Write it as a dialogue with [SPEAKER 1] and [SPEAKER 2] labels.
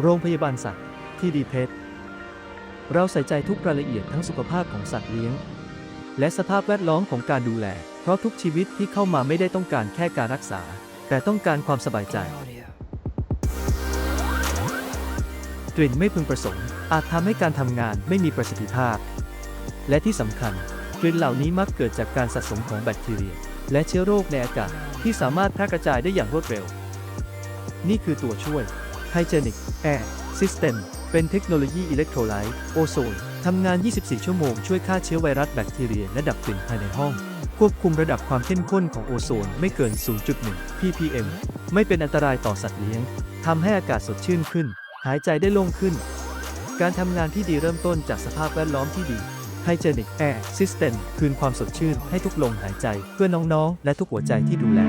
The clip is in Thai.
[SPEAKER 1] โรงพยาบาลสัตว์ที่ดีเพชรเราใส่ใจทุกรายละเอียดทั้งสุขภาพของสัตว์เลี้ยง และสภาพแวดล้อมของการดูแล เพราะทุกชีวิตที่เข้ามาไม่ได้ต้องการแค่การรักษา แต่ต้องการความสบายใจ กลิ่นไม่พึงประสงค์ อาจทำให้การทำงานไม่มีประสิทธิภาพ และที่สำคัญกลิ่นเหล่านี้มักเกิดจากการสะสมของแบคทีเรีย และเชื้อโรคในอากาศที่สามารถแพร่กระจายได้อย่างรวดเร็ว นี่คือตัวช่วย Hygienic Air System เป็นเทคโนโลยีอิเล็กโทรไลต์โอโซนทำงาน 24 ชั่วโมง ช่วยฆ่าเชื้อไวรัสแบคทีเรียและดับกลิ่นภายในห้อง ควบคุมระดับความเข้มข้นของโอโซนไม่เกิน 0.1 ppm ไม่เป็นอันตรายต่อสัตว์เลี้ยงทำให้อากาศสดชื่นขึ้น หายใจได้โล่งขึ้น การทำงานที่ดีเริ่มต้นจากสภาพแวดล้อมที่ดี Hygienic Air System คืนความสดชื่นให้ทุกลมหายใจเพื่อน้องๆ และทุกหัวใจที่ดูแล